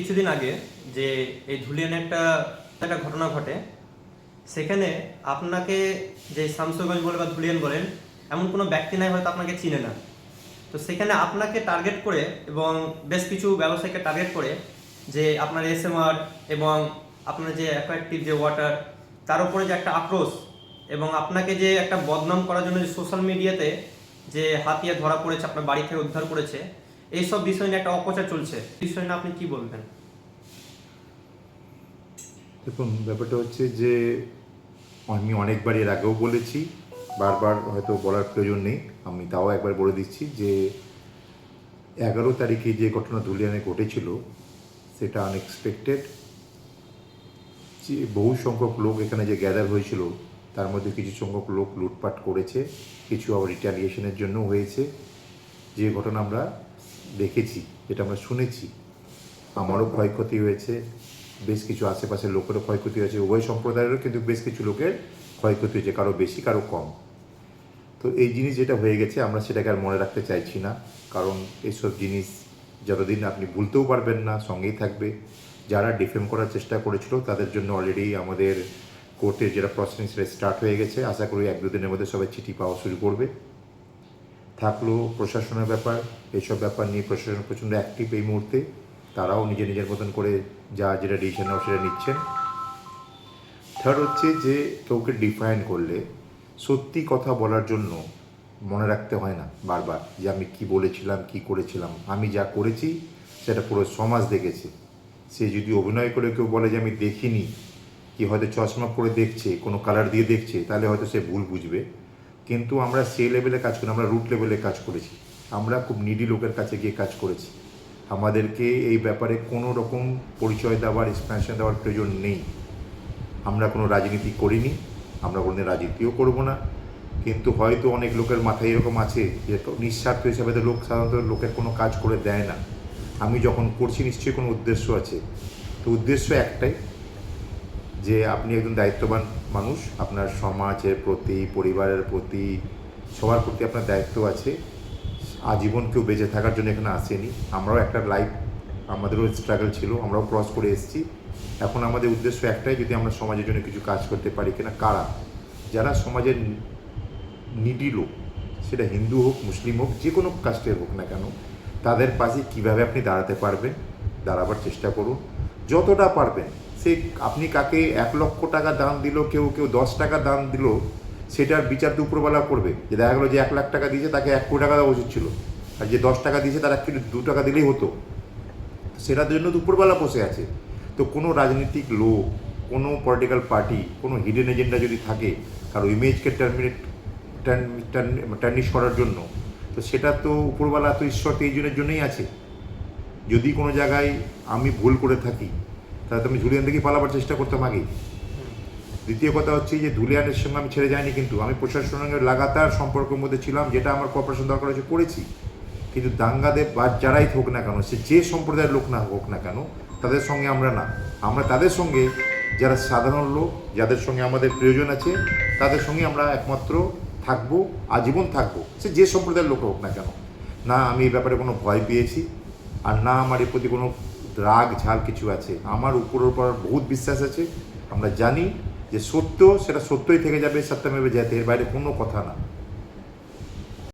কিছুদিন আগে যে এই ধুলিয়ানে একটা একটা ঘটনা ঘটে, সেখানে আপনাকে যে শামসুগঞ্জ বলে বা ধুলিয়ান বলেন, এমন কোনো ব্যক্তি নাই হয়তো আপনাকে চিনে না। তো সেখানে আপনাকে টার্গেট করে এবং বেশ কিছু ব্যবসায়ীকে টার্গেট করে যে আপনার এসএমআর এবং আপনার যে অ্যাকোয়াটিভ যে ওয়াটার তার উপরে যে একটা আক্রোশ এবং আপনাকে যে একটা বদনাম করার জন্য যে সোশ্যাল মিডিয়াতে যে হাতিয়া ধরা পড়েছে, আপনার বাড়ি থেকে উদ্ধার করেছে এইসব বিষয় নিয়ে একটা অপচার চলছে। বিষয় নিয়ে আপনি কি বলবেন? দেখুন, ব্যাপারটা হচ্ছে যে, আমি অনেকবার এর আগেও বলেছি, বারবার হয়তো বলার প্রয়োজন নেই, আমি তাও একবার বলে দিচ্ছি যে, এগারো তারিখে যে ঘটনা ধুলিয়ানে ঘটেছিল, সেটা আনএক্সপেক্টেড যে বহু সংখ্যক লোক এখানে যে গ্যাদার হয়েছিল, তার মধ্যে কিছু সংখ্যক লোক লুটপাট করেছে, কিছু আবার রিটালিয়েশনের জন্য হয়েছে। যে ঘটনা আমরা দেখেছি, যেটা আমরা শুনেছি। আমারও ক্ষয়ক্ষতি হয়েছে, বেশ কিছু আশেপাশের লোকেরও ক্ষয়ক্ষতি হয়েছে। উভয় সম্প্রদায়েরও কিন্তু বেশ কিছু লোকের ক্ষয়ক্ষতি হয়েছে, কারও বেশি, কারও কম। তো এই জিনিস যেটা হয়ে গেছে, আমরা সেটাকে আর মনে রাখতে চাইছি না। কারণ এইসব জিনিস যতদিন আপনি ভুলতেও পারবেন না, সঙ্গেই থাকবে। যারা ডিফেম করার চেষ্টা করেছিল, তাদের জন্য অলরেডি আমাদের কোর্টের যেটা প্রসেসিং সেটা স্টার্ট হয়ে গেছে। আশা করি এক দুদিনের মধ্যে সবাই চিঠি পাওয়া শুরু করবে। থাকল প্রশাসনের ব্যাপার, এইসব ব্যাপার নিয়ে প্রশাসন প্রচণ্ড অ্যাক্টিভ এই মুহূর্তে। তারাও নিজের নিজের মতন করে যা যেটা ডিসিশন নাও সেটা নিচ্ছেন। থার্ড হচ্ছে যে কাউকে ডিফাইন করলে সত্যি কথা বলার জন্য মনে রাখতে হয় না বারবার যে আমি কি বলেছিলাম, কি করেছিলাম, আমি যা করেছি সেটা পুরো সমাজ দেখেছে। সে যদি অভিনয় করে কেউ বলে যে আমি দেখিনি, কি হয়তো চশমা পরে দেখছে, কোনো কালার দিয়ে দেখছে, তাহলে হয়তো সে ভুল বুঝবে। কিন্তু আমরা সে লেভেলে কাজ করি, আমরা রুট লেভেলে কাজ করেছি। আমরা খুব নিডি লোকের কাছে গিয়ে কাজ করেছি। আমাদেরকে এই ব্যাপারে কোনো রকম পরিচয় দেওয়ার এক্সপ্লেনেশন দেওয়ার প্রয়োজন নেই। আমরা কোনো রাজনীতি করিনি, আমরা কোনোদিন রাজনীতিও করব না। কিন্তু হয়তো অনেক লোকের মাথায় এরকম আছে যে, নিঃস্বার্থ হিসাবে তো লোক সাধারণত লোকের কোনো কাজ করে দেয় না। আমি যখন করছি, নিশ্চয়ই কোনো উদ্দেশ্য আছে। তো উদ্দেশ্য একটাই যে আপনি একজন দায়িত্ববান মানুষ, আপনার সমাজের প্রতি, পরিবারের প্রতি, সবার প্রতি আপনার দায়িত্ব আছে। আজীবন কেউ বেঁচে থাকার জন্য এখানে আসেনি। আমরাও একটা লাইফ আমাদেরও স্ট্রাগল ছিল, আমরাও ক্রস করে এসেছি। এখন আমাদের উদ্দেশ্য একটাই, যদি আমরা সমাজের জন্য কিছু কাজ করতে পারি কিনা। কারা? যারা সমাজের নিডি লোক, সেটা হিন্দু হোক, মুসলিম হোক, যে কোনো কাস্টের হোক না কেন, তাদের পাশে কীভাবে আপনি দাঁড়াতে পারবেন? দাঁড়াবার চেষ্টা করুন। যতটা পারবেন সে আপনি কাকে এক লক্ষ টাকা দান দিল, কেউ কেউ দশ টাকা দান দিল, সেটার বিচার তো উপরবেলা করবে। যে দেখা গেলো যে এক লাখ টাকা দিয়েছে, তাকে এক কোটি টাকা দেওয়া উচিত ছিল। আর যে দশ টাকা দিয়েছে, তার অ্যাকচুয়ালি দু টাকা দিলেই হতো। সেটার জন্য তো উপরবেলা বসে আছে। তো কোনো রাজনৈতিক লোক, কোনো পলিটিক্যাল পার্টি কোনো হিডেন এজেন্ডা যদি থাকে কারও ইমেজকে টার্মিনেট টার্নিশ করার জন্য, তো সেটা তো উপরবেলা তো ঈশ্বর তো এই জনের জন্যই আছে। যদি কোনো জায়গায় আমি ভুল করে থাকি তাহলে তুমি ঝুলিয়ান থেকে পালাবার চেষ্টা করতাম আগেই। দ্বিতীয় কথা হচ্ছে যে ধুলিয়ানের সঙ্গে আমি ছেড়ে যাইনি কিন্তু, আমি প্রশাসনের লাগাতার সম্পর্কের মধ্যে ছিলাম, যেটা আমার কপারেশন দরকার হয়েছে, করেছি। কিন্তু দাঙ্গাদের বা যারাই হোক না কেন, সে যে সম্প্রদায়ের লোক না হোক না কেন, তাদের সঙ্গে আমরা না। আমরা তাদের সঙ্গে যারা সাধারণ লোক, যাদের সঙ্গে আমাদের প্রয়োজন আছে, তাদের সঙ্গে আমরা একমাত্র থাকব, আজীবন থাকব। সে যে সম্প্রদায়ের লোক হোক না কেন। না আমি এই ব্যাপারে কোনো ভয় পেয়েছি, আর না আমার এর প্রতি কোনো রাগ, ঝাল কিছু আছে। আমার উপর উপর বহুত বিশ্বাস আছে। আমরা জানি যে সত্য, সেটা সত্যই থেকে যাবে সত্যমেবে যেতে এর বাইরে কোনো কথা না।